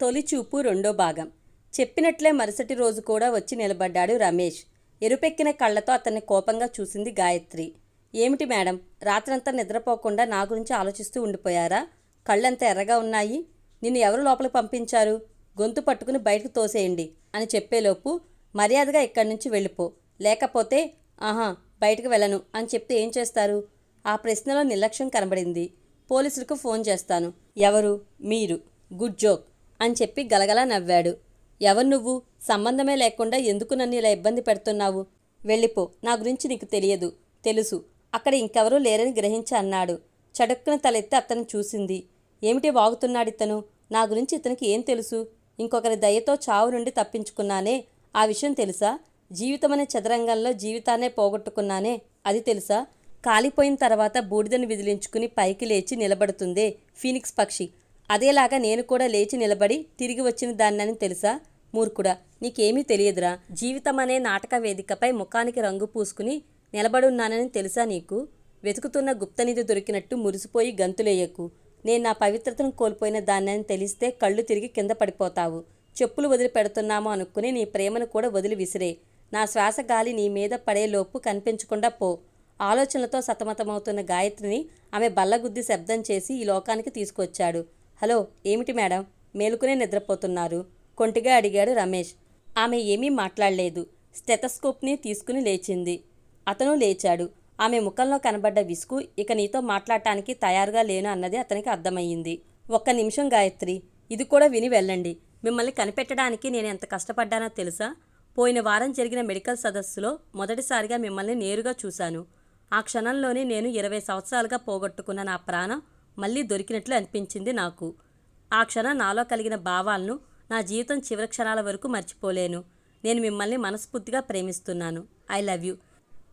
తొలి చూపు రెండో భాగం. చెప్పినట్లే మరుసటి రోజు కూడా వచ్చి నిలబడ్డాడు రమేష్. ఎరుపెక్కిన కళ్ళతో అతన్ని కోపంగా చూసింది గాయత్రి. ఏమిటి మేడం రాత్రంతా నిద్రపోకుండా నా గురించి ఆలోచిస్తూ ఉండిపోయారా? కళ్ళంత ఎర్రగా ఉన్నాయి. నిన్ను ఎవరు లోపలికి పంపించారు? గొంతు పట్టుకుని బయటకు తోసేయండి అని చెప్పేలోపు మర్యాదగా ఇక్కడి నుంచి వెళ్ళిపో. లేకపోతే ఆహా బయటకు వెళ్ళను అని చెప్తే ఏం చేస్తారు? ఆ ప్రశ్నలో నిర్లక్ష్యం కనబడింది. పోలీసులకు ఫోన్ చేస్తాను. ఎవరు? మీరు. Good joke. అని చెప్పి గలగలా నవ్వాడు. ఎవరు నువ్వు? సంబంధమే లేకుండా ఎందుకు నన్ను ఇలా ఇబ్బంది పెడుతున్నావు? వెళ్ళిపో. నా గురించి నీకు తెలియదు. తెలుసు. అక్కడ ఇంకెవరూ లేరని గ్రహించి అన్నాడు. చడుక్కున తలెత్తి అతను చూసింది. ఏమిటి వాగుతున్నాడు ఇతను నా గురించి ఇతనికి ఏం తెలుసు? ఇంకొకరి దయతో చావు నుండి తప్పించుకున్నానే? ఆ విషయం తెలుసా? జీవితమనే చదరంగంలో జీవితాన్నే పోగొట్టుకున్నానే? అది తెలుసా? కాలిపోయిన తర్వాత బూడిదని విదిలించుకుని పైకి లేచి నిలబడుతుందే ఫీనిక్స్ పక్షి. అదేలాగా నేను కూడా లేచి నిలబడి తిరిగి వచ్చిన దాన్నని తెలుసా? మూర్ఖుడా నీకేమీ తెలియదురా. జీవితం అనే నాటక వేదికపై ముఖానికి రంగు పూసుకుని నిలబడున్నానని తెలుసా నీకు? వెతుకుతున్న గుప్తనిధి దొరికినట్టు మురిసిపోయి గంతులేయకు. నేను నా పవిత్రతను కోల్పోయిన దాన్నని తెలిస్తే కళ్ళు తిరిగి కింద పడిపోతావు. చెప్పులు వదిలి పెడుతున్నాము అనుకుని నీ ప్రేమను కూడా వదిలి విసిరే. నా శ్వాస గాలి నీ మీద పడేలోపు కనిపించకుండా పో. ఆలోచనలతో సతమతమవుతున్న గాయత్రిని ఆమె బల్లగుద్ది శబ్దం చేసి ఈ లోకానికి తీసుకొచ్చాడు. హలో ఏమిటి మేడం? మేలుకునే నిద్రపోతున్నారు. కొంటిగా అడిగాడు రమేష్. ఆమె ఏమీ మాట్లాడలేదు. స్టెతస్కోప్ని తీసుకుని లేచింది. అతను లేచాడు. ఆమె ముఖంలో కనబడ్డ విసుగు ఇక నీతో మాట్లాడటానికి తయారుగా లేను అన్నది అతనికి అర్థమయ్యింది. ఒక్క నిమిషం గాయత్రి ఇది కూడా విని వెళ్ళండి. మిమ్మల్ని కనిపెట్టడానికి నేను ఎంత కష్టపడ్డానో తెలుసా? పోయిన వారం జరిగిన మెడికల్ సదస్సులో మొదటిసారిగా మిమ్మల్ని నేరుగా చూశాను. ఆ క్షణంలోనే నేను ఇరవై సంవత్సరాలుగా పోగొట్టుకున్న నా ప్రాణం మళ్ళీ దొరికినట్లు అనిపించింది నాకు. ఆ క్షణం నాలో కలిగిన భావాలను నా జీవితం చివరి క్షణాల వరకు మర్చిపోలేను. నేను మిమ్మల్ని మనస్ఫూర్తిగా ప్రేమిస్తున్నాను. I love you.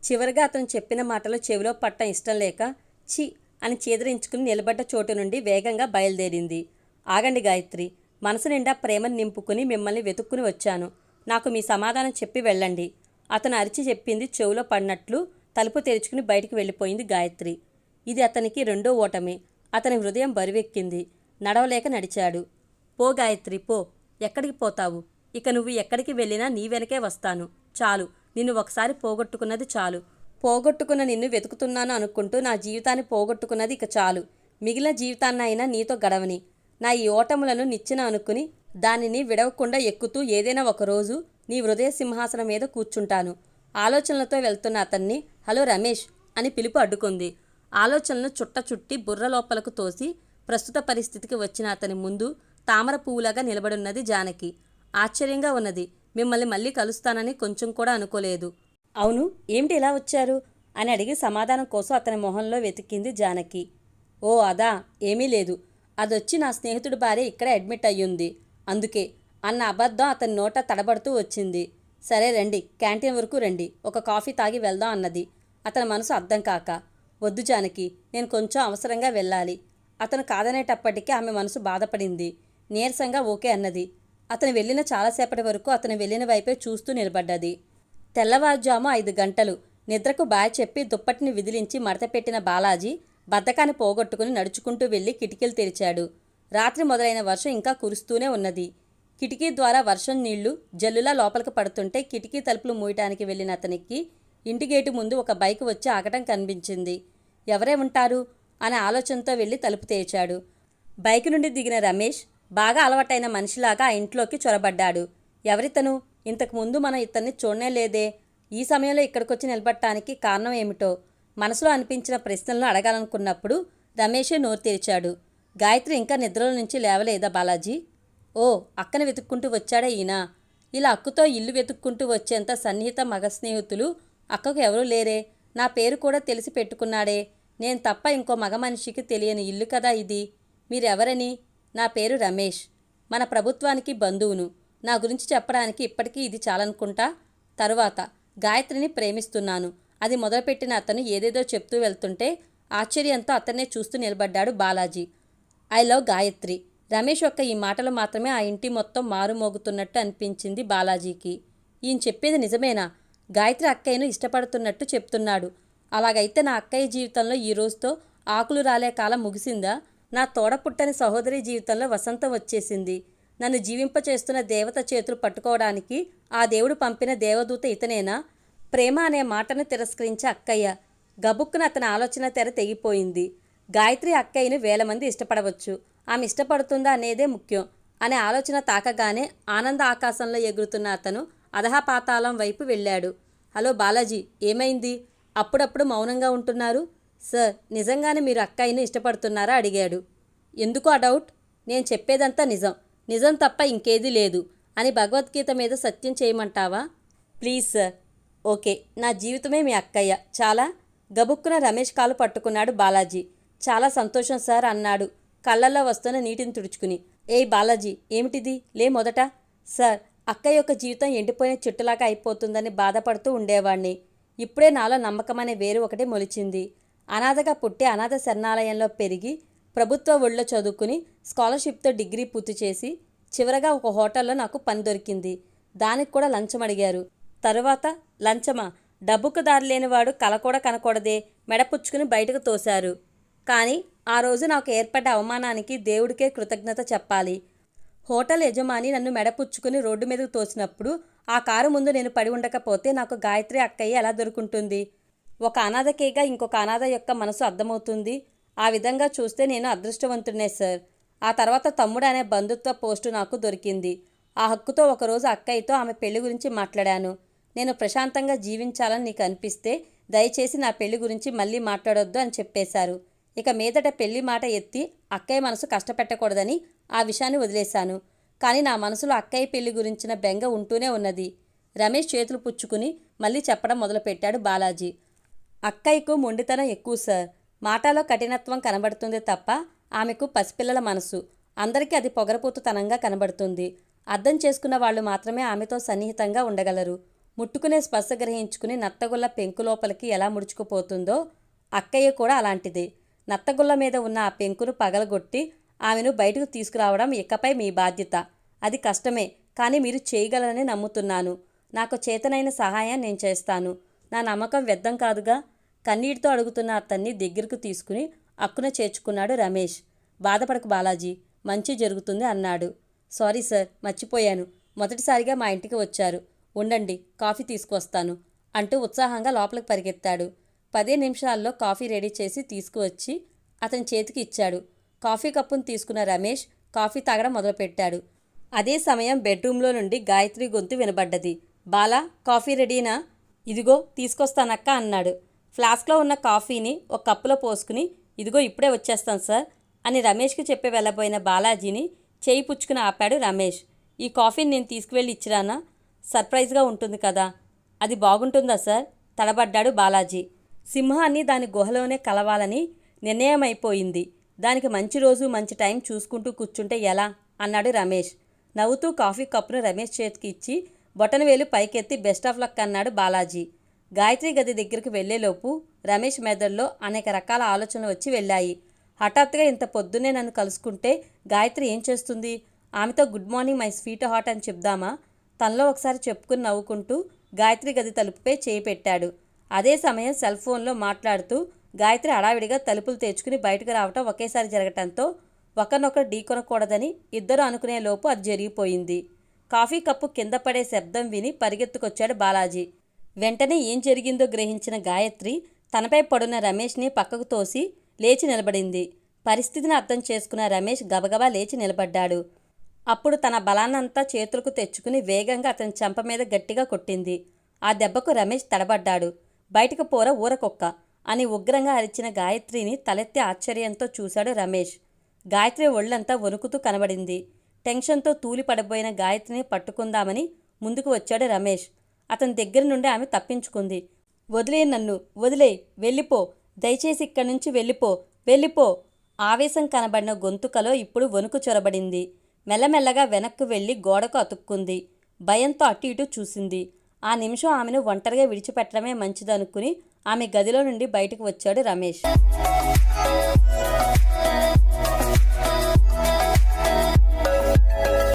చివరిగా అతను చెప్పిన మాటలు చెవిలో పట్టం ఇష్టం లేక చి అని చేదరించుకుని నిలబడ్డ చోటు నుండి వేగంగా బయలుదేరింది. ఆగండి గాయత్రి. మనసు నిండా ప్రేమను నింపుకుని మిమ్మల్ని వెతుక్కుని వచ్చాను. నాకు మీ సమాధానం చెప్పి వెళ్ళండి. అతను అరిచి చెప్పింది చెవిలో పడినట్లు తలుపు తెరుచుకుని బయటికి వెళ్ళిపోయింది గాయత్రి. ఇది అతనికి రెండో ఓటమే. అతని హృదయం బరువెక్కింది. నడవలేక నడిచాడు. పో గాయత్రి పో. ఎక్కడికి పోతావు? ఇక నువ్వు ఎక్కడికి వెళ్ళినా నీ వెనకే వస్తాను. చాలు. నిన్ను ఒకసారి పోగొట్టుకున్నది చాలు. పోగొట్టుకున్న నిన్ను వెతుకుతున్నాను అనుకుంటూ నా జీవితాన్ని పోగొట్టుకున్నది ఇక చాలు. మిగిలిన జీవితాన్నైనా నీతో గడవని. నా ఈ ఓటములను నిచ్చెన అనుకుని దానిని విడవకుండా ఎక్కుతూ ఏదైనా ఒకరోజు నీ హృదయ సింహాసనం మీద కూర్చుంటాను. ఆలోచనలతో వెళ్తున్న అతన్ని హలో రమేష్ అని పిలుపు అడ్డుకుంది. ఆలోచనలు చుట్ట చుట్టి బుర్ర లోపలకు తోసి ప్రస్తుత పరిస్థితికి వచ్చిన అతని ముందు తామర పువ్వులాగా నిలబడున్నది జానకి. ఆశ్చర్యంగా ఉన్నది. మిమ్మల్ని మళ్ళీ కలుస్తానని కొంచెం కూడా అనుకోలేదు. అవును ఏమిటి ఇలా వచ్చారు? అని అడిగి సమాధానం కోసం అతని మొహంలో వెతికింది జానకి. ఓ అదా ఏమీ లేదు. అదొచ్చి నా స్నేహితుడి భార్య ఇక్కడ అడ్మిట్ అయ్యింది. అందుకే అన్న అబద్ధం అతని నోట తడబడుతూ వచ్చింది. సరే రండి క్యాంటీన్ వరకు రండి. ఒక కాఫీ తాగి వెళ్దాం అన్నది. అతని మనసు అర్థం కాక వద్దు జానకి నేను కొంచెం అవసరంగా వెళ్ళాలి. అతను కాదనేటప్పటికీ ఆమె మనసు బాధపడింది. నీరసంగా ఓకే అన్నది. అతను వెళ్ళిన చాలాసేపటి వరకు అతను వెళ్ళిన వైపే చూస్తూ నిలబడ్డది. తెల్లవారుజాము ఐదు గంటలు. నిద్రకు బాయ్ చెప్పి దుప్పటిని విదిలించి మడతపెట్టిన బాలాజీ బద్ధకాన్ని పోగొట్టుకుని నడుచుకుంటూ వెళ్ళి కిటికీలు తెరిచాడు. రాత్రి మొదలైన వర్షం ఇంకా కురుస్తూనే ఉన్నది. కిటికీ ద్వారా వర్షం నీళ్ళు జల్లులా లోపలికి పడుతుంటే కిటికీ తలుపులు మూయటానికి వెళ్ళిన అతనికి ఇంటి గేటు ముందు ఒక బైక్ వచ్చి ఆగటం కనిపించింది. ఎవరే ఉంటారు? అనే ఆలోచనతో వెళ్ళి తలుపు తెరిచాడు బైక్ నుండి దిగిన రమేష్ బాగా అలవాటైన మనిషిలాగా ఆ ఇంట్లోకి చొరబడ్డాడు. ఎవరితను? ఇంతకు ముందు మనం ఇతన్ని చూడనే లేదే. ఈ సమయంలో ఇక్కడికొచ్చి నిలబడటానికి కారణం ఏమిటో? మనసులో అనిపించిన ప్రశ్నలను అడగాలనుకున్నప్పుడు రమేషే నోరు తెరిచాడు. గాయత్రి ఇంకా నిద్రలో నుంచి లేవలేదా బాలాజీ? ఓ అక్కని వెతుక్కుంటూ వచ్చాడే ఈయన. ఇలా అక్కుతో ఇల్లు వెతుక్కుంటూ వచ్చేంత సన్నిహిత మగ స్నేహితులు అక్కకు ఎవరూ లేరే. నా పేరు కూడా తెలిసి పెట్టుకున్నాడే. నేను తప్ప ఇంకో మగ మనిషికి తెలియని ఇల్లు కదా ఇది. మీరెవరని? నా పేరు రమేష్. మన ప్రభుత్వానికి బంధువును. నా గురించి చెప్పడానికి ఇప్పటికీ ఇది చాలనుకుంటా? తరువాత గాయత్రిని ప్రేమిస్తున్నాను. అది మొదలుపెట్టిన అతను ఏదేదో చెప్తూ వెళ్తుంటే ఆశ్చర్యంతో అతన్నే చూస్తూ నిలబడ్డాడు Balaji. I love Gayathri. Ramesh యొక్క ఈ మాటలు మాత్రమే ఆ ఇంటి మొత్తం మారుమోగుతున్నట్టు అనిపించింది బాలాజీకి. ఈయన చెప్పేది నిజమేనా? గాయత్రి అక్కయ్యను ఇష్టపడుతున్నట్టు చెప్తున్నాడు. అలాగైతే నా అక్కయ్య జీవితంలో ఈ రోజుతో ఆకులు రాలే కాలం ముగిసిందా? నా తోడపుట్టని సహోదరి జీవితంలో వసంతం వచ్చేసింది. నన్ను జీవింపచేస్తున్న దేవత చేతులు పట్టుకోవడానికి ఆ దేవుడు పంపిన దేవదూత ఇతనేనా? ప్రేమ అనే మాటను తిరస్కరించే అక్కయ్య గబుక్కున అతని ఆలోచన తెర తెగిపోయింది. గాయత్రి అక్కయ్యను వేల మంది ఇష్టపడవచ్చు. ఆమె ఇష్టపడుతుందా అనేదే ముఖ్యం. అనే ఆలోచన తాకగానే ఆనంద ఆకాశంలో ఎగురుతున్న అతను అధహపాతాళం వైపు వెళ్ళాడు. హలో బాలాజీ ఏమైంది? అప్పుడప్పుడు మౌనంగా ఉంటున్నారు? సార్ నిజంగానే మీరు అక్కయ్యను ఇష్టపడుతున్నారా? అడిగాడు. ఎందుకు ఆ డౌట్? నేను చెప్పేదంతా నిజం. నిజం తప్ప ఇంకేది లేదు. అని భగవద్గీత మీద సత్యం చేయమంటావా? Please sir. ఓకే నా జీవితమే మీ అక్కయ్య. చాలా గబుక్కున రమేష్ కాలు పట్టుకున్నాడు బాలాజీ. చాలా సంతోషం సార్ అన్నాడు కళ్ళల్లో వస్తున్న నీటిని తుడుచుకుని. ఏయ్ బాలాజీ ఏమిటిది? లే మొదట. సార్ అక్క యొక్క జీవితం ఎండిపోయిన చుట్టులాగా అయిపోతుందని బాధపడుతూ ఉండేవాణ్ణి. ఇప్పుడే నాలో నమ్మకం అనే వేరు ఒకటి మొలిచింది. అనాథగా పుట్టి అనాథ శరణాలయంలో పెరిగి ప్రభుత్వ ఒళ్ళో చదువుకుని స్కాలర్షిప్తో డిగ్రీ పూర్తి చేసి చివరగా ఒక హోటల్లో నాకు పని దొరికింది. దానికి కూడా లంచం అడిగారు. తరువాత లంచమా? డబ్బుకు దారి లేనివాడు కల కూడా కనకూడదే. మెడపుచ్చుకుని బయటకు తోశారు. కానీ ఆ రోజు నాకు ఏర్పడ్డ అవమానానికి దేవుడికే కృతజ్ఞత చెప్పాలి. హోటల్ యజమాని నన్ను మెడపుచ్చుకుని రోడ్డు మీదకు తోసినప్పుడు ఆ కారు ముందు నేను పడి ఉండకపోతే నాకు గాయత్రి అక్కయ్య ఎలా దొరుకుంటుంది? ఒక అనాథకేగా ఇంకొక అనాథ యొక్క మనసు అర్థమవుతుంది. ఆ విధంగా చూస్తే నేను అదృష్టవంతుడినే సార్. ఆ తర్వాత తమ్ముడు అనే బంధుత్వ పోస్టు నాకు దొరికింది. ఆ హక్కుతో ఒకరోజు అక్కయ్యతో ఆమె పెళ్ళి గురించి మాట్లాడాను. నేను ప్రశాంతంగా జీవించాలని నీకు అనిపిస్తే దయచేసి నా పెళ్ళి గురించి మళ్ళీ మాట్లాడొద్దు అని చెప్పేశారు. ఇక మీదట పెళ్ళి మాట ఎత్తి అక్కయ్య మనసు కష్టపెట్టకూడదని ఆ విషయాన్ని వదిలేశాను. కానీ నా మనసులో అక్కయ్య పెళ్ళి గురించిన బెంగ ఉంటూనే ఉన్నది. రమేష్ చేతులు పుచ్చుకుని మళ్ళీ చెప్పడం మొదలుపెట్టాడు బాలాజీ. అక్కయ్యకు మొండితనం ఎక్కువ సార్. మాటలో కఠినత్వం కనబడుతుంది తప్ప ఆమెకు పసిపిల్లల మనసు. అందరికీ అది పొగరపోతుతనంగా కనబడుతుంది. అర్థం చేసుకున్న వాళ్ళు మాత్రమే ఆమెతో సన్నిహితంగా ఉండగలరు. ముట్టుకునే స్పర్శ గ్రహించుకుని నత్తగుల్ల పెంకు లోపలికి ఎలా ముడుచుకుపోతుందో అక్కయ్య కూడా అలాంటిదే. నత్తగుల్ల మీద ఉన్న ఆ పెంకును పగలగొట్టి ఆమెను బయటకు తీసుకురావడం ఇకపై మీ బాధ్యత. అది కష్టమే కానీ మీరు చేయగలరని నమ్ముతున్నాను. నాకు చేతనైన సహాయం నేను చేస్తాను. నా నమ్మకం వ్యర్థం కాదుగా? కన్నీటితో అడుగుతున్న అతన్ని దగ్గరకు తీసుకుని అక్కున చేర్చుకున్నాడు రమేష్. బాధపడకు బాలాజీ మంచి జరుగుతుంది అన్నాడు. సారీ సార్ మర్చిపోయాను. మొదటిసారిగా మా ఇంటికి వచ్చారు. ఉండండి కాఫీ తీసుకువస్తాను అంటూ ఉత్సాహంగా లోపలికి పరిగెత్తాడు. పదే నిమిషాల్లో కాఫీ రెడీ చేసి తీసుకువచ్చి అతని చేతికి ఇచ్చాడు. కాఫీ కప్పును తీసుకున్న రమేష్ కాఫీ తాగడం మొదలుపెట్టాడు. అదే సమయం బెడ్రూమ్లో నుండి గాయత్రి గొంతు వినబడ్డది. బాలా కాఫీ రెడీనా? ఇదిగో తీసుకొస్తానక్క అన్నాడు. ఫ్లాస్క్లో ఉన్న కాఫీని ఒక కప్పులో పోసుకుని ఇదిగో ఇప్పుడే వచ్చేస్తాను సార్ అని రమేష్కి చెప్పి వెళ్ళబోయిన బాలాజీని చేయి పుచ్చుకుని ఆపాడు రమేష్. ఈ కాఫీని నేను తీసుకువెళ్ళి ఇచ్చిరానా? సర్ప్రైజ్గా ఉంటుంది కదా. అది బాగుంటుందా సార్? తడబడ్డాడు బాలాజీ. సింహాన్ని దాని గుహలోనే కలవాలని నిర్ణయమైపోయింది. దానికి మంచి రోజు మంచి టైం చూసుకుంటూ కూర్చుంటే ఎలా? అన్నాడు రమేష్. నవ్వుతూ కాఫీ కప్పును రమేష్ చేతికి ఇచ్చి బొటనవేలు పైకెత్తి బెస్ట్ ఆఫ్ లక్ అన్నాడు బాలాజీ. గాయత్రి గది దగ్గరికి వెళ్ళేలోపు రమేష్ మెదడులో అనేక రకాల ఆలోచనలు వచ్చి వెళ్ళాయి. హఠాత్తుగా ఇంత పొద్దున్నే నన్ను కలుసుకుంటే గాయత్రి ఏం చేస్తుంది? ఆమెతో good morning my sweet heart అని చెప్దామా? తనలో ఒకసారి చెప్పుకుని నవ్వుకుంటూ గాయత్రి గది తలుపుపై చేయి పెట్టాడు. అదే సమయం సెల్ ఫోన్లో మాట్లాడుతూ గాయత్రి హడావిడిగా తలుపులు తెచ్చుకుని బయటకు రావటం ఒకేసారి జరగటంతో ఒకరినొకరు ఢీకొనకూడదని ఇద్దరు అనుకునే లోపు అది జరిగిపోయింది. కాఫీ కప్పు కింద పడే శబ్దం విని పరిగెత్తుకొచ్చాడు బాలాజీ. వెంటనే ఏం జరిగిందో గ్రహించిన గాయత్రి తనపై పడున్న రమేష్ని పక్కకు తోసి లేచి నిలబడింది. పరిస్థితిని అర్థం చేసుకున్న రమేష్ గబగబా లేచి నిలబడ్డాడు. అప్పుడు తన బలాన్నంతా చేతులకు తెచ్చుకుని వేగంగా అతని చెంప మీద గట్టిగా కొట్టింది. ఆ దెబ్బకు రమేష్ తడబడ్డాడు. బయటకు పోర ఊరకొక్క అని ఉగ్రంగా అరిచిన గాయత్రిని తలెత్తి ఆశ్చర్యంతో చూశాడు రమేష్. గాయత్రి ఒళ్ళంతా వణుకుతూ కనబడింది. టెన్షన్తో తూలిపడబోయిన గాయత్రిని పట్టుకుందామని ముందుకు వచ్చాడు రమేష్. అతని దగ్గర నుండి ఆమె తప్పించుకుంది. వదిలే నన్ను వదిలే వెళ్ళిపో దయచేసి ఇక్కడి నుంచి వెళ్ళిపో వెళ్ళిపో. ఆవేశం కనబడిన గొంతుకలో ఇప్పుడు వణుకు చొరబడింది. మెల్లమెల్లగా వెనక్కు వెళ్ళి గోడకు అతుక్కుంది. భయంతో అటు ఇటు చూసింది. ఆ నిమిషం ఆమెను ఒంటరిగా విడిచిపెట్టడమే మంచిదనుకుని ఆమె గదిలో నుండి బయటకు వచ్చాడు రమేష్.